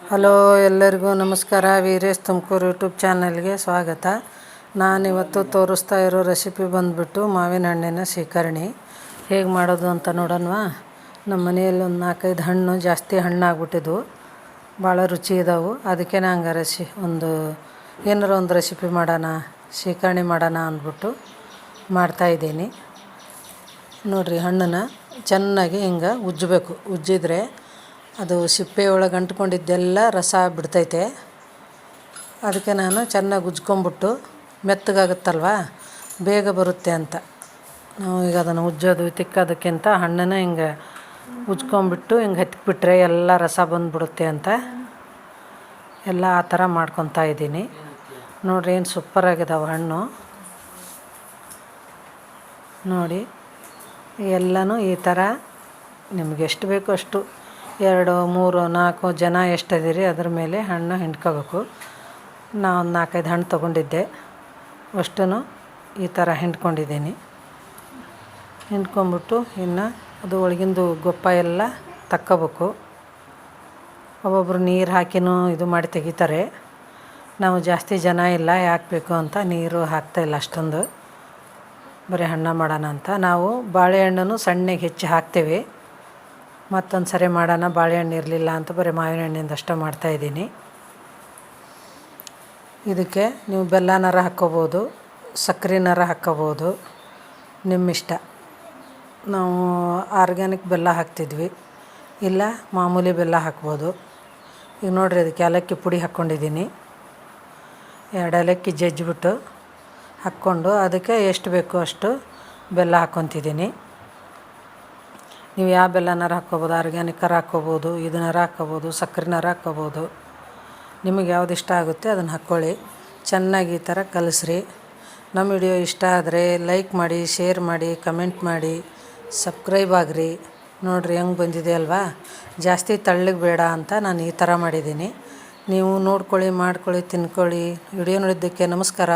Hello ಎಲ್ಲರಿಗೂ ನಮಸ್ಕಾರ. Veeresh Tumakuru YouTube ಚಾನಲ್ಗೆ ಸ್ವಾಗತ. ನಾನಿವತ್ತು ತೋರಿಸ್ತಾ ಇರೋ ರೆಸಿಪಿ ಬಂದುಬಿಟ್ಟು ಮಾವಿನ ಹಣ್ಣಿನ ಶೇಖರಣೆ. ಹೇಗೆ ಮಾಡೋದು ಅಂತ ನೋಡೋಣವಾ? ನಮ್ಮ ಮನೆಯಲ್ಲಿ ಒಂದು ನಾಲ್ಕೈದು ಹಣ್ಣು ಜಾಸ್ತಿ ಹಣ್ಣಾಗ್ಬಿಟ್ಟಿದ್ವು. ಭಾಳ ರುಚಿ ಇದಾವೆ. ಅದಕ್ಕೆ ನಂಗೆ ರೆಸಿ, ಒಂದು ಏನಾರ ಒಂದು ರೆಸಿಪಿ ಮಾಡೋಣ, ಶೇಖರಣೆ ಮಾಡೋಣ ಅಂದ್ಬಿಟ್ಟು ಮಾಡ್ತಾಯಿದ್ದೀನಿ ನೋಡಿರಿ ಹಣ್ಣನ್ನು ಚೆನ್ನಾಗಿ ಹಿಂಗೆ ಉಜ್ಜಬೇಕು. ಉಜ್ಜಿದ್ರೆ ಅದು ಸಿಪ್ಪೆ ಒಳಗೆ ಅಂಟ್ಕೊಂಡಿದ್ದೆಲ್ಲ ರಸ ಬಿಡ್ತೈತೆ. ಅದಕ್ಕೆ ನಾನು ಚೆನ್ನಾಗಿ ಉಜ್ಕೊಂಬಿಟ್ಟು ಮೆತ್ತಗಾಗುತ್ತಲ್ವ? ಬೇಗ ಬರುತ್ತೆ ಅಂತ. ನಾವು ಈಗ ಅದನ್ನು ಉಜ್ಜೋದು ತಿಕ್ಕೋದಕ್ಕಿಂತ ಹಣ್ಣನ್ನು ಹಿಂಗೆ ಉಜ್ಕೊಂಬಿಟ್ಟು ಹಿಂಗೆ ಹತ್ತಿಬಿಟ್ರೆ ಎಲ್ಲ ರಸ ಬಂದುಬಿಡುತ್ತೆ ಅಂತ. ಎಲ್ಲ ಆ ಥರ ಮಾಡ್ಕೊತಾ ಇದ್ದೀನಿ. ನೋಡಿರಿ ಏನು ಸೂಪರಾಗಿದ್ದಾವೆ ಹಣ್ಣು. ನೋಡಿ, ಎಲ್ಲನೂ ಈ ಥರ ನಿಮ್ಗೆ ಎಷ್ಟು ಬೇಕೋ ಅಷ್ಟು ಎರಡು, ಮೂರು, ನಾಲ್ಕು ಜನ ಎಷ್ಟಿದ್ದೀರಿ ಅದ್ರ ಮೇಲೆ ಹಣ್ಣು ಹಿಂಡ್ಕೋಬೇಕು. ನಾನು ಒಂದು ನಾಲ್ಕೈದು ಹಣ್ಣು ತೊಗೊಂಡಿದ್ದೆ. ಅಷ್ಟೂ ಈ ಥರ ಹಿಂಡ್ಕೊಂಡಿದ್ದೀನಿ. ಹಿಂಡ್ಕೊಂಬಿಟ್ಟು ಇನ್ನು ಅದು ಒಳಗಿಂದು ಗೊಪ್ಪ ಎಲ್ಲ ತಕ್ಕೋಬೇಕು. ಒಬ್ಬೊಬ್ರು ನೀರು ಹಾಕಿನೂ ಇದು ಮಾಡಿ ತೆಗಿತಾರೆ. ನಾವು ಜಾಸ್ತಿ ಜನ ಇಲ್ಲ, ಯಾಕೆ ಬೇಕು ಅಂತ ನೀರು ಹಾಕ್ತಾಯಿಲ್ಲ ಅಷ್ಟೊಂದು. ಬರೀ ಹಣ್ಣು ಮಾಡೋಣ ಅಂತ. ನಾವು ಬಾಳೆಹಣ್ಣನ್ನು ಸಣ್ಣಗೆ ಹೆಚ್ಚಿ ಹಾಕ್ತೇವೆ. ಮತ್ತೊಂದು ಸರಿ ಮಾಡೋಣ ಬಾಳೆಹಣ್ಣು ಇರಲಿಲ್ಲ ಅಂತ ಬರೀ ಮಾವಿನ ಹಣ್ಣಿಂದ ಅಷ್ಟೇ ಮಾಡ್ತಾಯಿದ್ದೀನಿ ಇದಕ್ಕೆ ನೀವು ಬೆಲ್ಲನಾರ ಹಾಕ್ಕೋಬೋದು ಸಕ್ಕರೆನಾರ ಹಾಕ್ಕೋಬೋದು ನಿಮ್ಮಿಷ್ಟ. ನಾವು ಆರ್ಗ್ಯಾನಿಕ್ ಬೆಲ್ಲ ಹಾಕ್ತಿದ್ವಿ. ಇಲ್ಲ, ಮಾಮೂಲಿ ಬೆಲ್ಲ ಹಾಕ್ಬೋದು. ಈಗ ನೋಡಿರಿ ಅದಕ್ಕೆ ಏಲಕ್ಕಿ ಪುಡಿ ಹಾಕ್ಕೊಂಡಿದ್ದೀನಿ. ಎರಡು ಏಲಕ್ಕಿ ಜಜ್ಜಿಬಿಟ್ಟು ಹಾಕ್ಕೊಂಡು ಅದಕ್ಕೆ ಎಷ್ಟು ಬೇಕೋ ಅಷ್ಟು ಬೆಲ್ಲ ಹಾಕ್ಕೊತಿದ್ದೀನಿ. ನೀವು ಯಾವ ಬೆಲ್ಲನಾರು ಹಾಕ್ಕೋಬೋದು ಆರ್ಗ್ಯಾನಿಕರ ಹಾಕ್ಕೋಬೋದು ಇದನ್ನಾರು ಹಾಕ್ಕೋಬೋದು ಸಕ್ಕರೆನಾರು ಹಾಕ್ಕೋಬೋದು, ನಿಮಗೆ ಯಾವ್ದು ಇಷ್ಟ ಆಗುತ್ತೆ ಅದನ್ನು ಹಾಕ್ಕೊಳ್ಳಿ. ಚೆನ್ನಾಗಿ ಈ ಥರ ಕಲಿಸ್ರಿ. ನಮ್ಮ ವಿಡಿಯೋ ಇಷ್ಟ ಆದರೆ ಲೈಕ್ ಮಾಡಿ, ಶೇರ್ ಮಾಡಿ, ಕಮೆಂಟ್ ಮಾಡಿ, ಸಬ್ಸ್ಕ್ರೈಬ್ ಆಗಿರಿ. ನೋಡಿರಿ ಹೆಂಗೆ ಬಂದಿದೆ ಅಲ್ವಾ? ಜಾಸ್ತಿ ತಳ್ಳಗೆ ಬೇಡ ಅಂತ ನಾನು ಈ ಥರ ಮಾಡಿದ್ದೀನಿ. ನೀವು ನೋಡ್ಕೊಳ್ಳಿ, ಮಾಡ್ಕೊಳ್ಳಿ, ತಿನ್ಕೊಳ್ಳಿ. ವಿಡಿಯೋ ನೋಡಿದ್ದಕ್ಕೆ ನಮಸ್ಕಾರ.